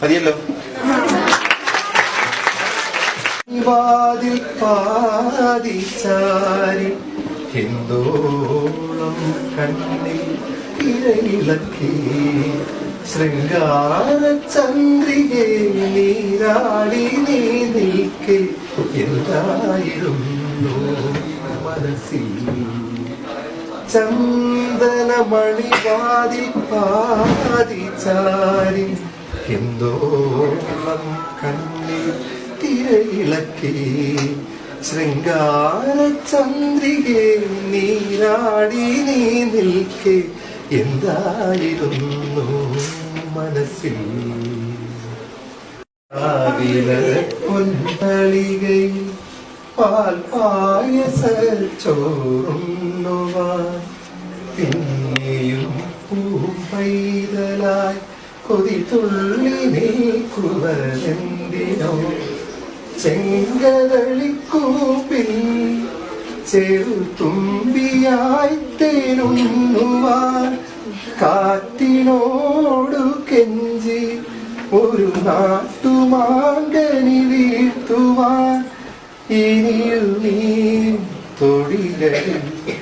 മതിയല്ലോ. വാതിൽ പാതിച്ചാരി ഹിന്ദോളം കണ്ണിൽ ഇരയിളക്കി. ശൃംഗാര ചന്ദ്രികെ നീരാടി നീ നിൽക്കെ. എന്തായിരുന്നു മനസ്സിൽ? ചന്ദനമണിവാതിൽ പാതിച്ചാരി എന്തോളം കണ്ണിൽ തിരയിളക്കി. ശൃംഗാര ചന്ദ്രികെ നീരാടി നീ നിൽക്കെ. എന്തായിരുന്നു മനസ്സിൽ? പൊന്തളികയിൽ പാൽ പായസ ചോറുണ്ണുവാൻ പിന്നെയും പൂമ്പൈതലായി കൊതി തുള്ളി നീക്കുവരെന്തിനോ ചെങ്കതളിക്കൂപ്പിൽ ചെറു തുമ്പിയായി തേനുണ്ണുവാൻ കാറ്റിനോടു കെഞ്ചി ഒരു നാട്ടുമാങ്കനി വീഴ്ത്തുവാൻ ഇനിയും നീ തൊഴിലും